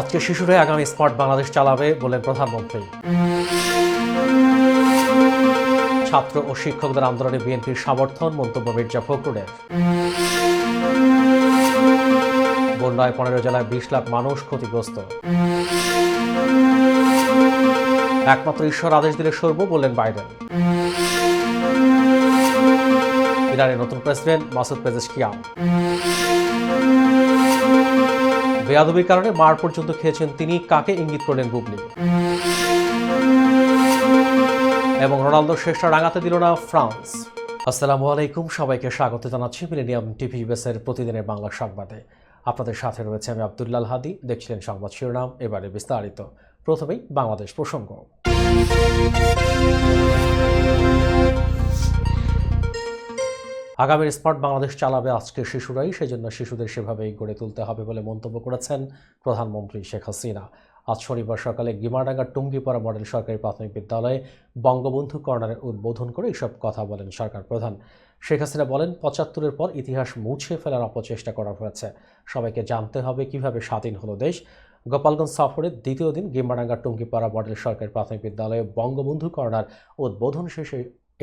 আজকে শিশুরাই আগামী স্মার্ট বাংলাদেশ চালাবে বলেন প্রধানমন্ত্রী। ছাত্র ও শিক্ষকদের আন্দোলনে বিএনপির সমর্থন, মন্তব্য মির্জা ফখরুলের। বন্যায় পনেরো জেলায় বিশ লাখ মানুষ ক্ষতিগ্রস্ত। একমাত্র ঈশ্বর আদেশ দিলে সরব বললেন বাইডেন। ইরানের নতুন প্রেসিডেন্ট মাসুদ পেজেশকিয়ান। বেয়াদবির কারণে মার পর্যন্ত খেয়েছেন তিনি। কাকে ইঙ্গিত করলেন বুবলি? এবং রোনালদো শেষটা রাঙাতে দিল না ফ্রান্স। আসসালামু আলাইকুম, সবাইকে স্বাগত জানাচ্ছি মিলেনিয়াম টিভি বেসের প্রতিদিনের বাংলা সংবাদে। আপনাদের সাথে রয়েছে আমি আব্দুল্লাল হাদি। দেখছিলেন সংবাদ শিরোনাম, এবারে বিস্তারিত। প্রথমেই বাংলাদেশ প্রসঙ্গ। আগামীর স্মার্ট বাংলাদেশ চালাবে আজকে শিশুরাই, সেজন্য শিশুদের সেভাবেই গড়ে তুলতে হবে বলে মন্তব্য করেছেন প্রধানমন্ত্রী শেখ হাসিনা। আজ শনিবার সকালে গিমাডাঙ্গার টুঙ্গিপাড়া মডেল সরকারি প্রাথমিক বিদ্যালয়ে বঙ্গবন্ধু কর্নারের উদ্বোধন করে এসব কথা বলেন সরকার প্রধান। শেখ হাসিনা বলেন, পঁচাত্তরের পর ইতিহাস মুছে ফেলার অপচেষ্টা করা হয়েছে। সবাইকে জানতে হবে কীভাবে স্বাধীন হলো দেশ। গোপালগঞ্জ সফরের দ্বিতীয় দিন গিম্বাডাঙ্গার টুঙ্গিপাড়া মডেল সরকারি প্রাথমিক বিদ্যালয়ে বঙ্গবন্ধু কর্নার উদ্বোধন শেষে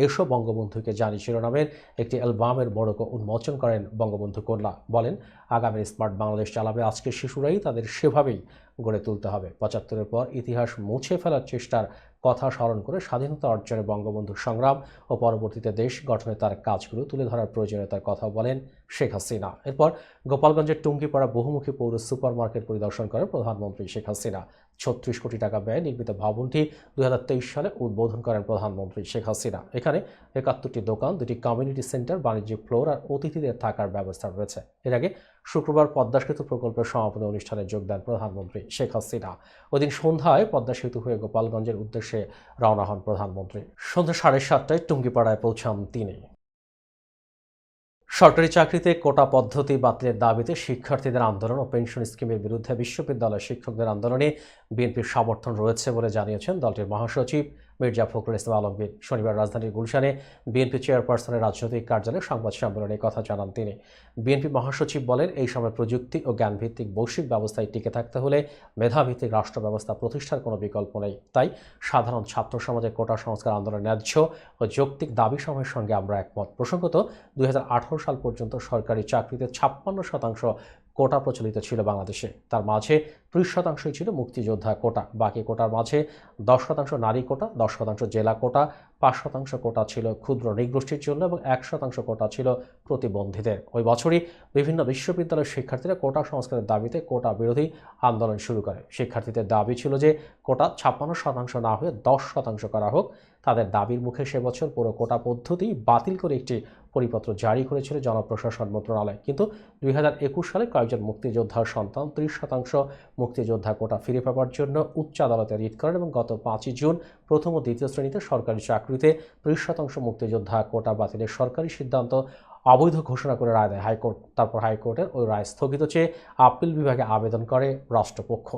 এসো বঙ্গবন্ধুকে জানি শিরোনামের একটি অ্যালবামের মোড়ক উন্মোচন করেন বঙ্গবন্ধু কন্যা। বলেন আগামী স্মার্ট বাংলাদেশ চালাবে, আজকের শিশুরাই তাদের সেভাবেই গড়ে তুলতে হবে। পঁচাত্তরের পর ইতিহাস মুছে ফেলার চেষ্টার কথা স্মরণ করে স্বাধীনতা অর্জনে বঙ্গবন্ধুর সংগ্রাম ও পরবর্তীতে দেশ গঠনে তার কাজগুলো তুলে ধরার প্রয়োজনীয়তার কথা বলেন শেখ হাসিনা। এরপর গোপালগঞ্জের টুঙ্গিপাড়া বহুমুখী পৌর সুপার মার্কেট পরিদর্শন করেন প্রধানমন্ত্রী শেখ হাসিনা। ছত্রিশ কোটি টাকা ব্যয় নির্মিত ভবনটি দুই হাজার তেইশ সালে উদ্বোধন করেন প্রধানমন্ত্রী শেখ হাসিনা। এখানে একাত্তরটি দোকান, দুটি কমিউনিটি সেন্টার, বাণিজ্যিক ফ্লোর আর অতিথিদের থাকার ব্যবস্থা রয়েছে। এর আগে শুক্রবার পদ্মা সেতু প্রকল্পের সমাপনী অনুষ্ঠানে যোগ দেন প্রধানমন্ত্রী শেখ হাসিনা। ওদিন সন্ধ্যায় পদ্মা সেতু হয়ে গোপালগঞ্জের উদ্দেশ্যে রওনা হন প্রধানমন্ত্রী। সন্ধ্যা সাড়ে সাতটায় টুঙ্গিপাড়ায় পৌঁছান তিনি। সরকারি চাকরিতে কোটা পদ্ধতি বাতিলের দাবিতে শিক্ষার্থীদের আন্দোলন ও পেনশন স্কিমের বিরুদ্ধে বিশ্ববিদ্যালয় শিক্ষকদের আন্দোলনে বিএনপির সমর্থন রয়েছে বলে জানিয়েছেন দলটির মহাসচিব মির্জা ফখরুল ইসলাম আলমগীর শনিবার রাজধানীর গুলশানে বিএনপি চেয়ারপারসনের রাজনৈতিক কার্যালয়ে সংবাদ সম্মেলনে কথা জানান তিনি। বিএনপি মহাসচিব বলেন, এই সময় প্রযুক্তি ও জ্ঞানভিত্তিক বৈশ্বিক ব্যবস্থায় টিকে থাকতে হলে মেধাভিত্তিক রাষ্ট্র ব্যবস্থা প্রতিষ্ঠার কোনো বিকল্প নেই। তাই সাধারণ ছাত্র সমাজের কোটা সংস্কার আন্দোলনের ন্যায্য ও যৌক্তিক দাবি সময়ের সঙ্গে আমরা একমত। প্রসঙ্গত, দুই হাজার আঠারো সাল পর্যন্ত সরকারি চাকরিতে ছাপ্পান্ন শতাংশ কোটা প্রচলিত ছিল বাংলাদেশে। তার মাঝে ত্রিশ শতাংশই ছিল মুক্তিযোদ্ধা কোটা। বাকি কোটার মাঝে দশ শতাংশ নারী কোটা, দশ শতাংশ জেলা কোটা, পাঁচ শতাংশ কোটা ছিল ক্ষুদ্র নৃগোষ্ঠীর জন্য এবং এক শতাংশ কোটা ছিল প্রতিবন্ধীদের। ওই বছরই বিভিন্ন বিশ্ববিদ্যালয়ের শিক্ষার্থীরা কোটা সংস্কারের দাবিতে কোটা বিরোধী আন্দোলন শুরু করে। শিক্ষার্থীদের দাবি ছিল যে কোটা ছাপ্পান্ন শতাংশ না হয়ে দশ শতাংশ করা হোক। তাদের দাবির মুখে সে বছর পুরো কোটা পদ্ধতি বাতিল করে একটি পরিপত্র জারি করেছিল জনপ্রশাসন মন্ত্রণালয়। কিন্তু দুই হাজার একুশ সালে কয়েকজন মুক্তিযোদ্ধার সন্তান ত্রিশ শতাংশ মুক্তিযোদ্ধা কোটা ফিরে পাওয়ার জন্য উচ্চ আদালতে রিট করেন এবং গত পাঁচই জুন প্রথম ও দ্বিতীয় শ্রেণীতে সরকারি চাকরিতে ত্রিশ শতাংশ মুক্তিযোদ্ধা কোটা বাতিলের সরকারি সিদ্ধান্ত অবৈধ ঘোষণা করে রায় দেয় হাইকোর্ট। তারপর হাইকোর্টের ওই রায় স্থগিত চেয়ে আপিল বিভাগে আবেদন করে রাষ্ট্রপক্ষ।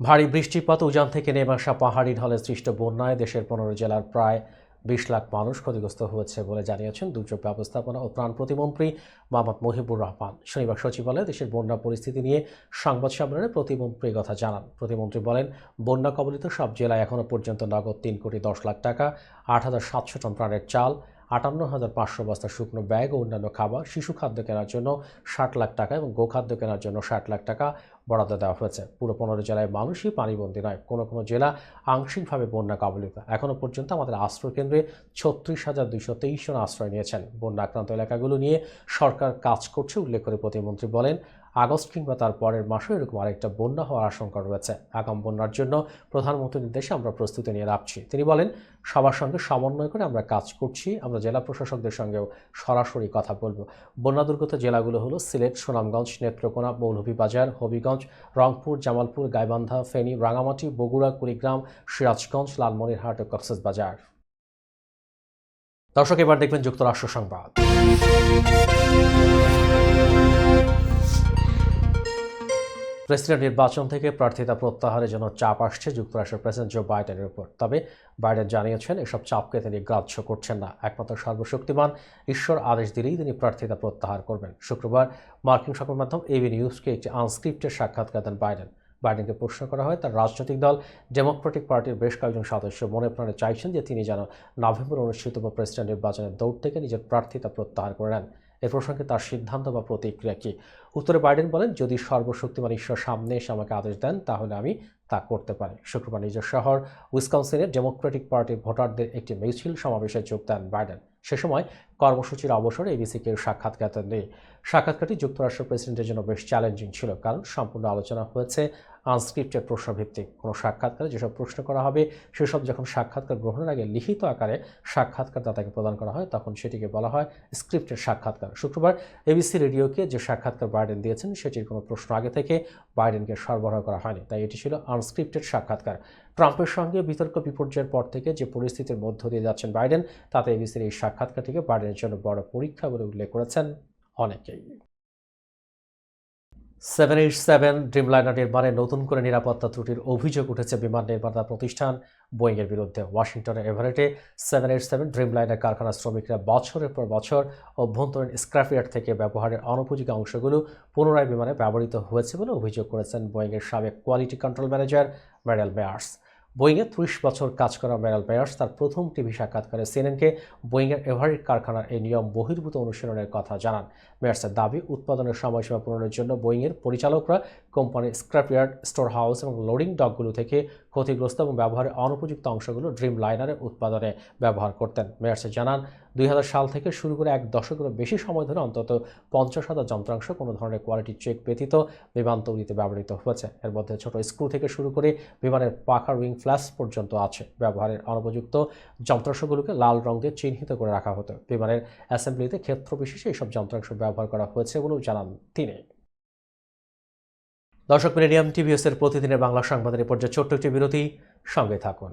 ভারী বৃষ্টিপাত উজান থেকে নেমে আসা পাহাড়ি ঢলে সৃষ্ট বন্যায় দেশের পনেরো জেলার প্রায় বিশ লাখ মানুষ ক্ষতিগ্রস্ত হয়েছে বলে জানিয়েছেন দুর্যোগ ব্যবস্থাপনা ও ত্রাণ প্রতিমন্ত্রী মোহাম্মদ মহিবুর রহমান। শনিবার সচিবালয়ে দেশের বন্যা পরিস্থিতি নিয়ে সংবাদ সম্মেলনে প্রতিমন্ত্রী কথা জানান। প্রতিমন্ত্রী বলেন, বন্যা কবলিত সব জেলায় এখনও পর্যন্ত নগদ তিন কোটি দশ লাখ টাকা, আট হাজার সাতশো টন প্রাণের চাল, আটান্ন হাজার পাঁচশো বস্তা শুকনো ব্যাগ ও অন্যান্য খাবার, শিশু খাদ্য কেনার জন্য ষাট লাখ টাকা এবং গোখাদ্য কেনার জন্য ষাট লাখ টাকা বরাদ্দ দেওয়া হয়েছে। পুরো পনেরো জেলায় মানুষই পানিবন্দী নয়, কোনো কোনো জেলা আংশিকভাবে বন্যা কবলিত। এখনও পর্যন্ত আমাদের আশ্রয়কেন্দ্রে ছত্রিশ হাজার দুইশো তেইশ জন আশ্রয় নিয়েছেন। বন্যা আক্রান্ত এলাকাগুলো নিয়ে সরকার কাজ করছে, উল্লেখ করে প্রতিমন্ত্রী বলেন। আগস্ট কিংবা তার পরের মাসেও এরকম আরেকটা বন্যা হওয়ার আশঙ্কা রয়েছে। আগাম বন্যার জন্য প্রধানমন্ত্রীর নির্দেশে আমরা প্রস্তুতি নিয়ে রাখছি। তিনি বলেন, সবার সঙ্গে সমন্বয় করে আমরা কাজ করছি। আমরা জেলা প্রশাসকদের সঙ্গেও সরাসরি কথা বলব। বন্যা দুর্গত জেলাগুলো হলো সিলেট, সুনামগঞ্জ, নেত্রকোনা, মৌলভীবাজার, হবিগঞ্জ, রংপুর, জামালপুর, গাইবান্ধা, ফেনী রাঙামাটি বগুড়া, কুড়িগ্রাম, সিরাজগঞ্জ, লালমনিরহাট ও কক্সবাজার। দর্শক, এবার দেখবেন যুক্তরাষ্ট্র সংবাদ। প্রেসিডেন্ট নির্বাচন থেকে প্রার্থিতা প্রত্যাহারের জন্য চাপ আসছে যুক্তরাষ্ট্রের প্রেসিডেন্ট জো বাইডেনের উপর। তবে বাইডেন জানিয়েছেন, এসব চাপকে তিনি গ্রাহ্য করছেন না। একমাত্র সর্বশক্তিমান ঈশ্বর আদেশ দিলেই তিনি প্রার্থিতা প্রত্যাহার করবেন। শুক্রবার মার্কিন সংবাদ মাধ্যম এবি নিউজকে একটি আনস্ক্রিপ্টের সাক্ষাৎকার দেন বাইডেন। বাইডেনকে প্রশ্ন করা হয়, তার রাজনৈতিক দল ডেমোক্রেটিক পার্টির বেশ কয়েকজন সদস্য মনে প্রাণে চাইছেন যে তিনি যেন নভেম্বর অনুষ্ঠিত প্রেসিডেন্ট নির্বাচনের দৌড় থেকে নিজের প্রার্থিতা প্রত্যাহার করে নেন। এ প্রসঙ্গে তার সিদ্ধান্ত বা প্রতিক্রিয়া কি? উত্তরে বাইডেন বলেন, যদি সর্বশক্তিমান ঈশ্বর সামনে এসে আমাকে আদেশ দেন, তাহলে আমি তা করতে পারি। শুক্রবার নিজের শহর উইসকনসিনের ডেমোক্রেটিক পার্টির ভোটারদের একটি মিছিল সমাবেশে যোগ দেন বাইডেন। সে সময় কর্মসূচির অবসরে এবিসিকে সাক্ষাৎকার নেই সাক্ষাৎকারটি যুক্তরাষ্ট্র প্রেসিডেন্টের জন্য বেশ চ্যালেঞ্জিং ছিল, কারণ সম্পূর্ণ আলোচনা হয়েছে আনস্ক্রিপ্টেড প্রশ্নভিত্তিক কোনো সাক্ষাৎকারে যেসব প্রশ্ন করা হবে, সেসব যখন সাক্ষাৎকার গ্রহণের আগে লিখিত আকারে সাক্ষাৎকার দাতাকে প্রদান করা হয়, তখন সেটিকে বলা হয় স্ক্রিপ্টের সাক্ষাৎকার। শুক্রবার এবিসি রেডিওকে যে সাক্ষাৎকার বাইডেন দিয়েছেন, সেটির কোনো প্রশ্ন আগে থেকে বাইডেনকে সরবরাহ করা হয়নি। তাই এটি ছিল আনস্ক্রিপ্টেড সাক্ষাৎকার। ট্রাম্পের সঙ্গে বিতর্ক বিপর্যয়ের পর থেকে যে পরিস্থিতির মধ্য দিয়ে যাচ্ছেন বাইডেন তাতে এবিসির এই সাক্ষাৎকারটিকে বাইডেনের জন্য বড় পরীক্ষা বলে উল্লেখ করেছেন অনেকেই। সেভেন এইট সেভেন ড্রিমলাইনার নির্মাণে নতুন করে নিরাপত্তা ত্রুটির অভিযোগ উঠেছে বিমান নির্মাতা প্রতিষ্ঠান বোয়িংয়ের বিরুদ্ধে। ওয়াশিংটনের এভারেটে সেভেন এইট সেভেন ড্রিমলাইনার কারখানার শ্রমিকরা বছরের পর বছর অভ্যন্তরীণ স্ক্র্যাপইয়ার্ড থেকে ব্যবহারের অনুপযোগী অংশগুলো পুনরায় বিমানে ব্যবহৃত হয়েছে বলে অভিযোগ করেছেন বোয়িংয়ের সাবেক quality control manager Merle Meyers. বোয়িংয়ে ত্রিশ বছর কাজ করা ম্যারাল পেয়ার্স তার প্রথম টিভি সাক্ষাৎকারে সিএনএনকে বোয়িংয়ের এভারেট কারখানার এই নিয়ম বহির্ভূত অনুশীলনের কথা জানান। মেয়ার্সের দাবি, উৎপাদনের সময়সীমা পূরণের জন্য বোয়িংয়ের পরিচালকরা কোম্পানির স্ক্র্যাপইয়ার্ড স্টোর হাউস এবং লোডিং ডকগুলো থেকে ক্ষতিগ্রস্ত এবং ব্যবহারের অনুপযুক্ত অংশগুলো ড্রিম লাইনারের উৎপাদনে ব্যবহার করতেন। মেয়ার্সে জানান দুই হাজার সাল থেকে শুরু করে এক দশকেরও বেশি সময় ধরে অন্তত পঞ্চাশ হাজার যন্ত্রাংশ কোনো ধরনের কোয়ালিটি চেক ব্যতীত বিমান তৈরিতে ব্যবহৃত হয়েছে। এর মধ্যে ছোট স্ক্রু থেকে শুরু করে বিমানের পাখার উইং ফ্ল্যাশ পর্যন্ত আছে। ব্যবহারের অনুপযুক্ত যন্ত্রাংশগুলোকে লাল রং দিয়ে চিহ্নিত করে রাখা হতো। বিমানের অ্যাসেম্বলিতে ক্ষেত্র বিশেষে এইসব যন্ত্রাংশ ব্যবহার করা হয়েছে বলেও জানান তিনি। দর্শক মিলেনিয়াম টিভিএসের প্রতিদিনের বাংলা সংবাদের পর্যায়ে ছোট্ট একটি বিরতি। সঙ্গে থাকুন।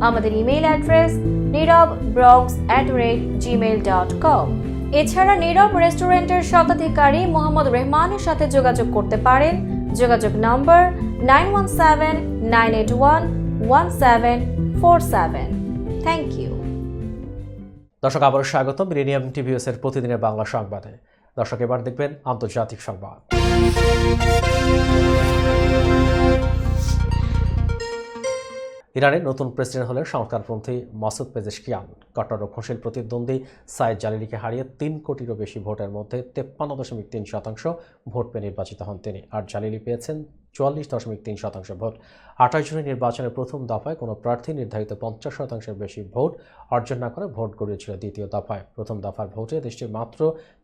আমাদের email address Nirab brogs at rate Gmail dot com এছাড়া নীরব রেস্টুরেন্টের শতাধিকারী মোহাম্মদ রেহমানের সাথে যোগাযোগ করতে পারেন। যোগাযোগ number nine one seven nine eight one one seven four seven thank you দর্শক আবার স্বাগত মিলেনিয়াম টিভিএস এর প্রতিদিনের বাংলা সংবাদে। দর্শক, এবার দেখবেন আন্তর্জাতিক সংবাদ। ইরানের নতুন প্রেসিডেন্ট হলেন সংস্কারপন্থী মাসুদ পেজেশকিয়ান। কট্টর রক্ষণশীল প্রতিদ্বন্দ্বী সাইদ জালিলিকে হারিয়ে তিন কোটিরও বেশি ভোটের মধ্যে তেপ্পান্ন দশমিক তিন শতাংশ ভোট পেয়ে নির্বাচিত হন তিনি। আর জালিলি পেয়েছেন চুয়াল্লিশ দশমিক তিন শতাংশ ভোট। আঠাশ জনের নির্বাচনের প্রথম দফায় কোনো প্রার্থী নির্ধারিত পঞ্চাশ শতাংশের বেশি ভোট অর্জন না করে ভোট গড়িয়েছিল দ্বিতীয় দফায়। প্রথম দফার ভোটে দেশটির মাত্র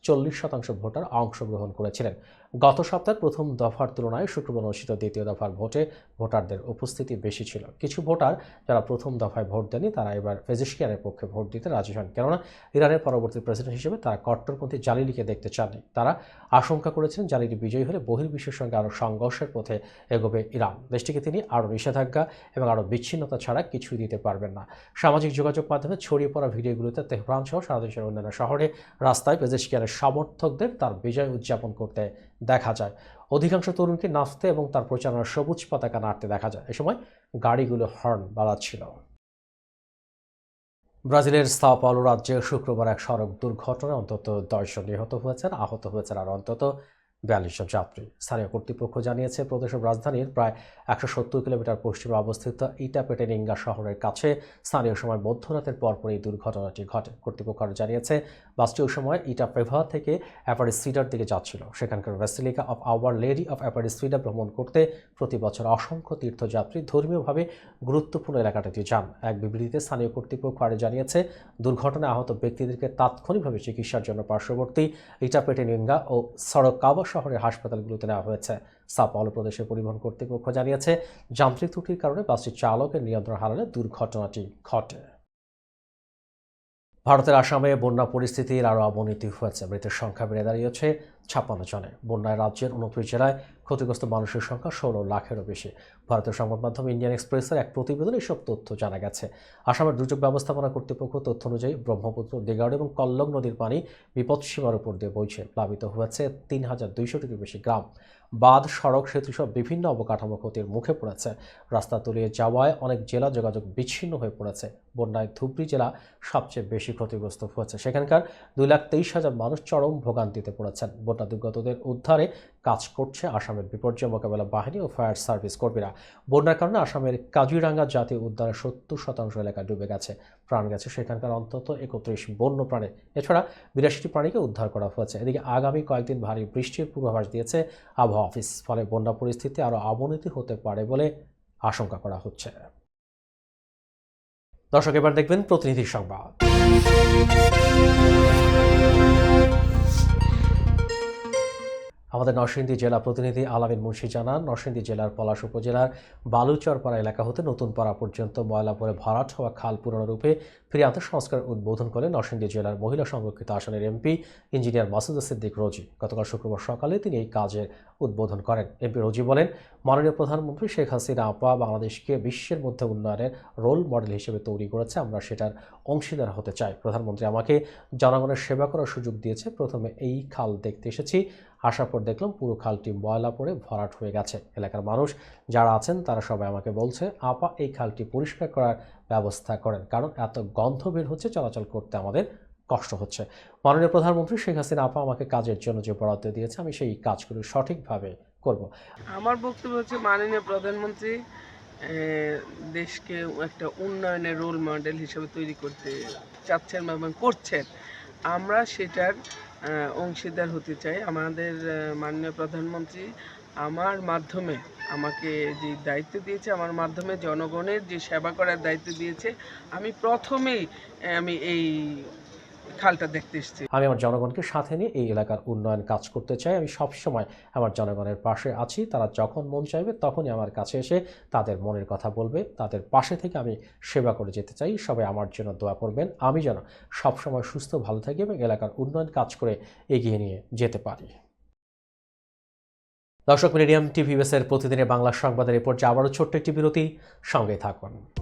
চল্লিশ শতাংশ ভোটার অংশগ্রহণ করেছিলেন। গত সপ্তাহের প্রথম দফার তুলনায় শুক্রবার অনুষ্ঠিত দ্বিতীয় দফার ভোটে ভোটারদের উপস্থিতি বেশি ছিল। কিছু ভোটার যারা প্রথম দফায় ভোট দেননি, তারা এবার ফেজিশকিয়ানের পক্ষে ভোট দিতে রাজি হন। কেননা, ইরানের পরবর্তী প্রেসিডেন্ট হিসেবে তারা কট্টরপন্থী জালিলিকে দেখতে চাননি। তারা আশঙ্কা করেছেন জালিলি বিজয়ী হলে বহির্বিশ্বের সঙ্গে আরও সংঘর্ষের পথে এগোবে ইরান। দেশটিকে তিনি আরও নিষেধাজ্ঞা এবং আরও বিচ্ছিন্নতা ছাড়া কিছুই দিতে পারবেন না। সামাজিক যোগাযোগ মাধ্যমে ছড়িয়ে পড়া ভিডিওগুলোতে তেহরান সহ সারা দেশের অন্যান্য শহরে রাস্তায় পেজেশকিয়ানের সমর্থকদের তার বিজয় উদযাপন করতে দেখা যায়। অধিকাংশ তরুণকে নাচতে এবং তার প্রচারণার সবুজ পতাকা নাড়তে দেখা যায়। এ সময় গাড়িগুলো হর্ন বাজাচ্ছিল। ব্রাজিলের সাও পাওলো রাজ্যে শুক্রবার এক সড়ক দুর্ঘটনায় অন্তত দশজন নিহত হয়েছেন, আহত হয়েছেন আর অন্তত বিয়াল্লিশ জন যাত্রী। স্থানীয় কর্তৃপক্ষ জানিয়েছে, প্রদেশের রাজধানীর প্রায় একশো সত্তর কিলোমিটার পশ্চিমে অবস্থিত ইটাপেটেনিঙ্গা শহরের কাছে স্থানীয় সময় মধ্যরাতের পরপর এই দুর্ঘটনাটি ঘটে। কর্তৃপক্ষ জানিয়েছে, বাসটি ওই সময় ইটাপেভা থেকে অ্যাপারিস সিডার দিকে যাচ্ছিল। সেখানকার Basilica of Our Lady of Aparecida ভ্রমণ করতে প্রতি বছর অসংখ্য তীর্থযাত্রী ধর্মীয়ভাবে গুরুত্বপূর্ণ এলাকাটিতে যান। এক বিবৃতিতে স্থানীয় কর্তৃপক্ষ আরও জানিয়েছে, দুর্ঘটনায় আহত ব্যক্তিদেরকে তাৎক্ষণিকভাবে চিকিৎসার জন্য পার্শ্ববর্তী ইটাপেটেনিঙ্গা ও সড়কাবা শহরের হাসপাতালগুলোতে নেওয়া হয়েছে। সাপল প্রদেশের পরিবহন কর্তৃপক্ষ জানিয়েছে, যান্ত্রিক ত্রুটির কারণে বাসটির চালকের নিয়ন্ত্রণ হারালে দুর্ঘটনাটি ঘটে। ভারতের আসামে বন্যা পরিস্থিতির আরও অবনতি হয়েছে। মৃতের সংখ্যা বেড়ে দাঁড়িয়েছে ছাপ্পান্ন জনে। বন্যায় রাজ্যের উনত্রিশ জেলায় ক্ষতিগ্রস্ত মানুষের সংখ্যা ষোলো লাখেরও বেশি। ভারতের সংবাদ মাধ্যম ইন্ডিয়ান এক্সপ্রেসের এক প্রতিবেদনে এসব তথ্য জানা গেছে। আসামের দুর্যোগ ব্যবস্থাপনা কর্তৃপক্ষ তথ্য অনুযায়ী ব্রহ্মপুত্র দিগাড় এবং কল্লং নদীর পানি বিপদসীমার উপর দিয়ে বইছে। প্লাবিত হয়েছে তিন হাজার দুইশোটিরও বেশি গ্রাম। বাঁধ, সড়ক সেতু সব বিভিন্ন অবকাঠামো ক্ষতির মুখে পড়েছে। রাস্তা তলিয়ে যাওয়ায় অনেক জেলা যোগাযোগ বিচ্ছিন্ন হয়ে পড়েছে। বন্যায় ধুবড়ি জেলা সবচেয়ে বেশি ক্ষতিগ্রস্ত হয়েছে। সেখানকার দুই লাখ তেইশ হাজার মানুষ চরম ভোগান্তিতে পড়েছেন। বন্যা দুর্গতদের উদ্ধারে কাজ করছে আসামের বিপর্যয় মোকাবেলা বাহিনী ও ফায়ার সার্ভিস কর্মীরা। বন্যার কারণে আসামের কাজিরাঙ্গা জাতীয় উদ্যানের সত্তর শতাংশ এলাকা ডুবে গেছে। প্রাণ গেছে সেখানকার অন্তত একত্রিশ বন্য প্রাণী। এছাড়া বিরাশিটি প্রাণীকে উদ্ধার করা হয়েছে। এদিকে আগামী কয়েকদিন ভারী বৃষ্টির পূর্বাভাস দিয়েছে আবহাওয়া অফিস। ফলে বন্যা পরিস্থিতি আরও অবনতি হতে পারে বলে আশঙ্কা করা হচ্ছে। দর্শক, এবার দেখবেন প্রতিনিধি সংবাদ। আমাদের নরসিংদী জেলা প্রতিনিধি আলামিন মুন্সি জানান, নরসিংদী জেলার পলাশ উপজেলার বালুচরপাড়া এলাকা হতে নতুন পাড়া পর্যন্ত ময়লা পরে ভরাট হওয়া খাল পুনরূপে ফিরে আনতে সংস্কার উদ্বোধন করে নরসিংদী জেলার মহিলা সংরক্ষিত আসনের এমপি ইঞ্জিনিয়ার মাসুদ সিদ্দিক রোজি। গতকাল শুক্রবার সকালে তিনি এই কাজের উদ্বোধন করেন। এমপি রোজি বলেন, মাননীয় প্রধানমন্ত্রী শেখ হাসিনা আপা বাংলাদেশকে বিশ্বের মধ্যে উন্নয়নের রোল মডেল হিসেবে তৈরি করেছে, আমরা সেটার অংশীদার হতে চাই। প্রধানমন্ত্রী আমাকে জনগণের সেবা করার সুযোগ দিয়েছে, প্রথমে এই খাল দেখতে এসেছি। আসার পর দেখলাম পুরো খালটি ময়লা পড়ে ভরাট হয়ে গেছে। এলাকার মানুষ যারা আছেন, তারা সবাই আমাকে বলছে, আপা, এই খালটি পরিষ্কার করার ব্যবস্থা করেন, কারণ এত গন্ধ বের হচ্ছে, চলাচল করতে আমাদের কষ্ট হচ্ছে। মাননীয় প্রধানমন্ত্রী শেখ হাসিনা আপা আমাকে কাজের জন্য যে বরাদ্দ দিয়েছে, আমি সেই কাজগুলো সঠিকভাবে করব। আমার বক্তব্য হচ্ছে মাননীয় প্রধানমন্ত্রী দেশকে একটা উন্নয়নের রোল মডেল হিসেবে তৈরি করতে চাচ্ছেন এবং করছেন। আমরা সেটার অংশীদার হতে চাই। আমাদের মাননীয় প্রধানমন্ত্রী আমার মাধ্যমে আমাকে যে দায়িত্ব দিয়েছে, আমার মাধ্যমে জনগণের যে সেবা করার দায়িত্ব দিয়েছে, আমি প্রথমেই আমি এই খালটা দেখতে এসেছি। আমি আমার জনগণকে সাথে নিয়ে এই এলাকার উন্নয়ন কাজ করতে চাই। আমি সবসময় আমার জনগণের পাশে আছি। তারা যখন মন চাইবে তখনই আমার কাছে এসে তাদের মনের কথা বলবে। তাদের পাশে থেকে আমি সেবা করে যেতে চাই। সবাই আমার জন্য দোয়া করবেন। আমি যেন সবসময় সুস্থ, ভালো থাকি এবং এলাকার উন্নয়ন কাজ করে এগিয়ে নিয়ে যেতে পারি। দর্শক, মিডিয়াম টিভি বেসের প্রতিদিনের বাংলা সংবাদের এরপর যে আবারও ছোট্ট একটি বিরতি। সঙ্গে থাকুন।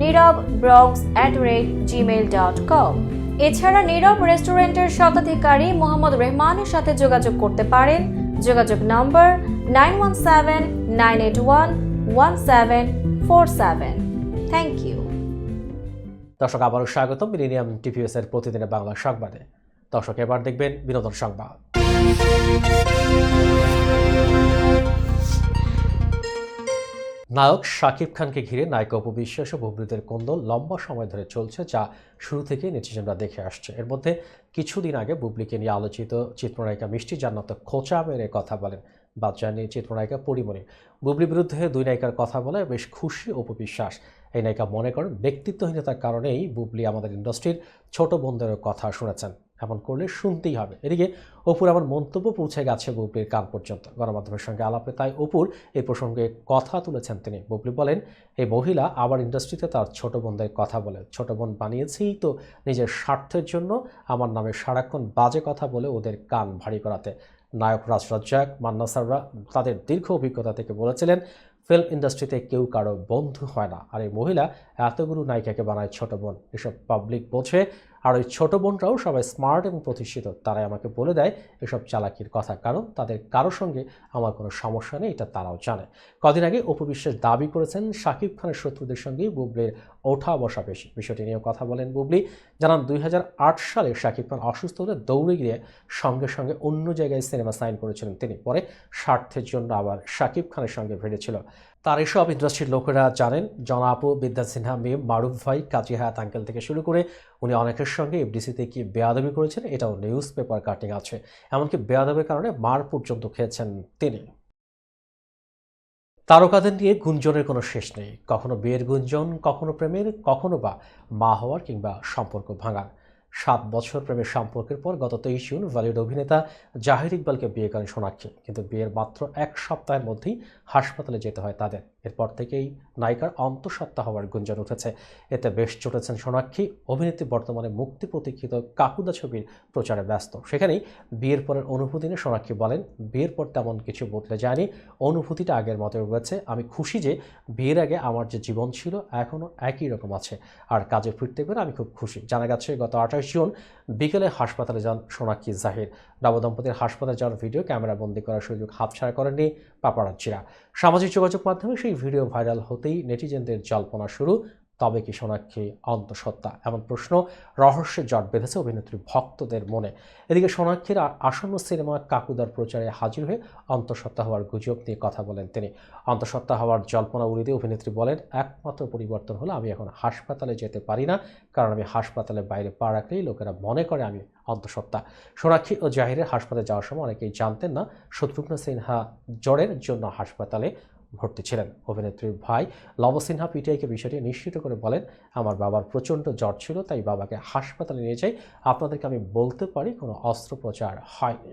Nirab brogs at rate Gmail dot com এছাড়া নীরব রেস্টুরেন্টের স্বত্বাধিকারী মোহাম্মদ রেহমানের সাথে যোগাযোগ করতে পারেন। যোগাযোগ number nine one seven nine eight one one seven four seven thank you দর্শক, আবারও স্বাগত মিলেনিয়াম টিভিএস এর প্রতিদিনের বাংলা সংবাদে। দর্শক, এবার দেখবেন বিনোদন সংবাদ। নায়ক শাকিব খানকে ঘিরে নায়িকা উপবিশ্বাস ও বুবলিদের কোন্দল লম্বা সময় ধরে চলছে, যা শুরু থেকেই নেটিজেনরা দেখে আসছে। এর মধ্যে কিছুদিন আগে বুবলিকে নিয়ে আলোচিত চিত্রনায়িকা মিষ্টি জান্নাত খোঁচা মেরে কথা বলেন বাচ্চা নিয়ে চিত্রনায়িকা পরিমণি। বুবলি বিরুদ্ধে দুই নায়িকার কথা বলে বেশ খুশি উপবিশ্বাস এই নায়িকা মনে করেন ব্যক্তিত্বহীনতার কারণেই বুবলি আমাদের ইন্ডাস্ট্রির ছোট বোনদেরও কথা শুনেছেন। এমন করলে শুনতেই হবে। এদিকে অপুর আমার মন্তব্য পৌঁছে গেছে বুবলির কান পর্যন্ত। গণমাধ্যমের সঙ্গে আলাপে তাই অপুর এই প্রসঙ্গে কথা তুলেছেন তিনি। বুবলি বলেন এই মহিলা আবার ইন্ডাস্ট্রিতে তার ছোট বোনদের কথা বলে, ছোট বোন বানিয়েছেই তো নিজের স্বার্থের জন্য আমার নামে সারাক্ষণ বাজে কথা বলে ওদের কান ভারী করাতে। নায়ক রাজ রাজ্জাক মান্না সাররা তাদের দীর্ঘ অভিজ্ঞতা থেকে বলেছিলেন, ফিল্ম ইন্ডাস্ট্রিতে কেউ কারও বন্ধু হয় না। আর এই মহিলা এতগুলো নায়িকাকে বানায় ছোট বোন। এসব পাবলিক বোঝে আর ওই ছোট বোনরাও সবাই স্মার্ট এবং প্রতিষ্ঠিত। তারাই আমাকে বলে দেয় এসব চালাকির কথা, কারণ তাদের কারোর সঙ্গে আমার কোনো সমস্যা নেই, এটা তারাও জানে। কদিন আগে অপু বিশ্বাস দাবি করেছেন শাকিব খানের শত্রুদের সঙ্গেই বুবলির ওঠা বসা বেশি বিষয়টি নিয়েও কথা বলেন বুবলি। জানান দুই হাজার আট সালে শাকিব খান অসুস্থ হলে দৌড়ে গিয়ে সঙ্গে সঙ্গে অন্য জায়গায় সিনেমা সাইন করেছিলেন তিনি। পরে স্বার্থের জন্য আবার শাকিব খানের সঙ্গে ভিড়েছিল। তার এসব ইন্ডাস্ট্রির লোকেরা জানেন জনাপু বিদ্যা সিনহা, মেয়ে মারুফ ভাই, কাজী হায়াত আঙ্কেল থেকে শুরু করে উনি অনেকের সঙ্গে এফডিসিতে কি বেয়াদবি করেছেন, এটাও নিউজ পেপার কাটিং আছে। এমনকি বেয়াদবের কারণে মার পর্যন্ত খেয়েছেন তিনি। তারকাদের নিয়ে গুঞ্জনের কোনো শেষ নেই। কখনো বিয়ের গুঞ্জন, কখনো প্রেমের, কখনো বা মা হওয়ার কিংবা সম্পর্ক ভাঙার। সাত বছর প্রেমের সম্পর্কের পর গত তেইশ জুন বলিউড অভিনেতা জাহির ইকবালকে বিয়ে করেন সোনাক্ষী কিন্তু বিয়ের মাত্র এক সপ্তাহের মধ্যেই হাসপাতালে যেতে হয় তাদের। এরপর থেকেই নায়িকার অন্তঃসত্ত্বা হওয়ার গুঞ্জন উঠেছে। এতে বেশ চটেছেন সোনাক্ষী। অভিনেত্রী বর্তমানে মুক্তি প্রতীক্ষিত কাকুদা ছবির প্রচারে ব্যস্ত। সেখানেই বিয়ের পরের অনুভূতি নিয়ে সোনাক্ষী বলেন, বিয়ের পর তেমন কিছু বদলে যায়নি। অনুভূতিটা আগের মতো রয়েছে। আমি খুশি যে বিয়ের আগে আমার যে জীবন ছিল, এখনও একই রকম আছে। আর কাজে ফিরতে পেরে আমি খুব খুশি। জানা গেছে, গত আঠাশ জুন বিকেলে হাসপাতালে যান সোনাক্ষী জাহির। নবদম্পতির হাসপাতালে যাওয়ার ভিডিও ক্যামেরা বন্দি করার সুযোগ হাতছাড়া করেননি পাপারাচ্চিরা সামাজিক যোগাযোগ মাধ্যমে সেই ভিডিও ভাইরাল হতেই নেটিজেনদের জল্পনা শুরু। তবে কি সোনাক্ষী অন্তঃসত্ত্বা? এমন প্রশ্ন রহস্যের জট বেঁধেছে অভিনেত্রী ভক্তদের মনে। এদিকে সোনাক্ষীর আসন্ন সিনেমা কাকুদার প্রচারে হাজির হয়ে অন্তঃসত্ত্বা হওয়ার গুজব নিয়ে কথা বলেন তিনি। অন্তঃসত্ত্বা হওয়ার জল্পনা উড়িয়ে দিয়ে অভিনেত্রী বলেন, একমাত্র পরিবর্তন হলো আমি এখন হাসপাতালে যেতে পারি না, কারণ আমি হাসপাতালের বাইরে পা রাখলেই লোকেরা মনে করে আমি অন্তঃসত্ত্বা। সোনাক্ষী ও জাহিরের হাসপাতালে যাওয়ার সময় অনেকেই জানতেন না, শত্রুঘ্ন সিনহা জ্বরের জন্য হাসপাতালে ভর্তি ছিলেন অভিনেত্রীর ভাই লব সিনহা পিটিআইকে বিষয়টি নিশ্চিত করে বলেন, আমার বাবার প্রচণ্ড জ্বর ছিল, তাই বাবাকে হাসপাতালে নিয়ে যাই। আপনাদেরকে আমি বলতে পারি কোনো অস্ত্রোপচার হয়নি।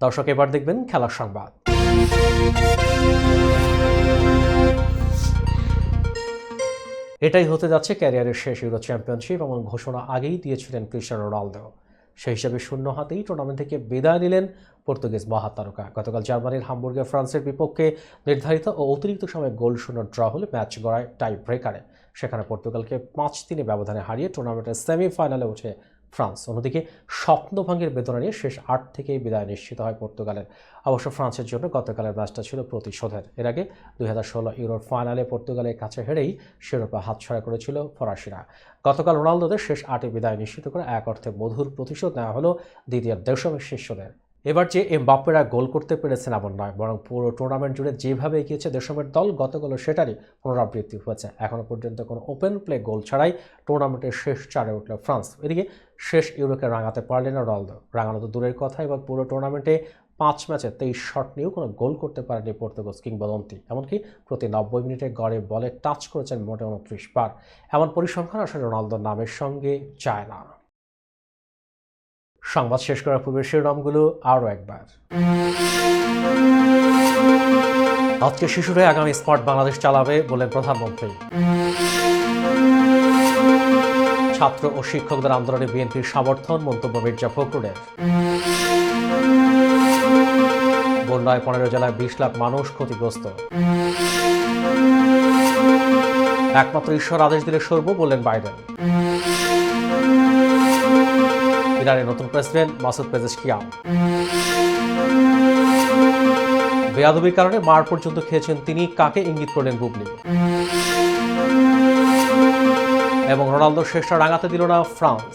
দর্শক, এবার দেখবেন খেলার সংবাদ। এটাই হতে যাচ্ছে ক্যারিয়ারের শেষ ইউরো চ্যাম্পিয়নশিপ এমন ঘোষণা আগেই দিয়েছিলেন ক্রিস্টিয়ানো রোনালদো। সেই হিসাবে শূন্য হাতেই টুর্নামেন্ট থেকে বিদায় নিলেন পর্তুগিজ মহাতারকা। গতকাল জার্মানির হামবুর্গে ফ্রান্সের বিপক্ষে নির্ধারিত ও অতিরিক্ত সময়ে গোল শূন্য ড্র হলে ম্যাচ গড়ায় টাই ব্রেকারে সেখানে পর্তুগালকে পাঁচ তিনে ব্যবধানে হারিয়ে টুর্নামেন্টের সেমিফাইনালে ওঠে ফ্রান্স। অন্যদিকে স্বপ্নভঙ্গের বেদনা নিয়ে শেষ আট থেকেই বিদায় নিশ্চিত হয় পর্তুগালের। অবশ্য ফ্রান্সের জন্য গতকালের ম্যাচটা ছিল প্রতিশোধের। এর আগে দুই হাজার ষোলো ইউরোর ফাইনালে পর্তুগালের কাছে হেরেই শিরোপা হাতছাড়া করেছিল ফরাসিরা। গতকাল রোনালদোদের শেষ আটে বিদায় নিশ্চিত করে এক অর্থে মধুর প্রতিশোধ নেওয়া হলো দ্বিতীয় দেশমের শিষ্যদের এবার যে এমবাপ্পেরা গোল করতে পেরেছেন এমন নয়, বরং পুরো টুর্নামেন্ট জুড়ে যেভাবে এগিয়েছে দেশমের দল গতকাল সেটারই পুনরাবৃত্তি হয়েছে। এখনও পর্যন্ত কোনো ওপেন প্লে গোল ছাড়াই টুর্নামেন্টের শেষ চারে উঠল ফ্রান্স। এদিকে শেষ ইউরোকে রাঙাতে পারলেন না রোনালদো। রাঙানো তো দূরের কথা, এবার পুরো টুর্নামেন্টে পাঁচ ম্যাচে তেইশ শট নিয়েও কোনো গোল করতে পারেনি পর্তুগজ কিংবদন্তি। এমনকি প্রতি নব্বই মিনিটে গড়ে বলে টাচ করেছেন মোটে উনত্রিশ বার। এমন পরিসংখ্যান আসলে রোনালদোর নামের সঙ্গে যায় না। সংবাদ শেষ করার পূর্বে শিরোনামগুলো আরও একবার। আজকে শিশুরা আগামী স্মার্ট বাংলাদেশ চালাবে বলেন প্রধানমন্ত্রী। ছাত্র ও শিক্ষকদের আন্দোলনে বিএনপির সমর্থন, মন্তব্য মির্জা ফখরুলের। বন্যায় পনেরো জেলায় বিশ লাখ মানুষ ক্ষতিগ্রস্ত। একমাত্র ঈশ্বর আদেশ দিলে সরব বললেন বাইডেন। ইরানের নতুন প্রেসিডেন্ট মাসুদ পেজেশকিয়ান বেয়াদবির কারণে মার পর্যন্ত খেয়েছেন তিনি, কাকে ইঙ্গিত করলেন বুবলি? এবং রোনালদো শেষটা রাঙাতে দিল না ফ্রান্স।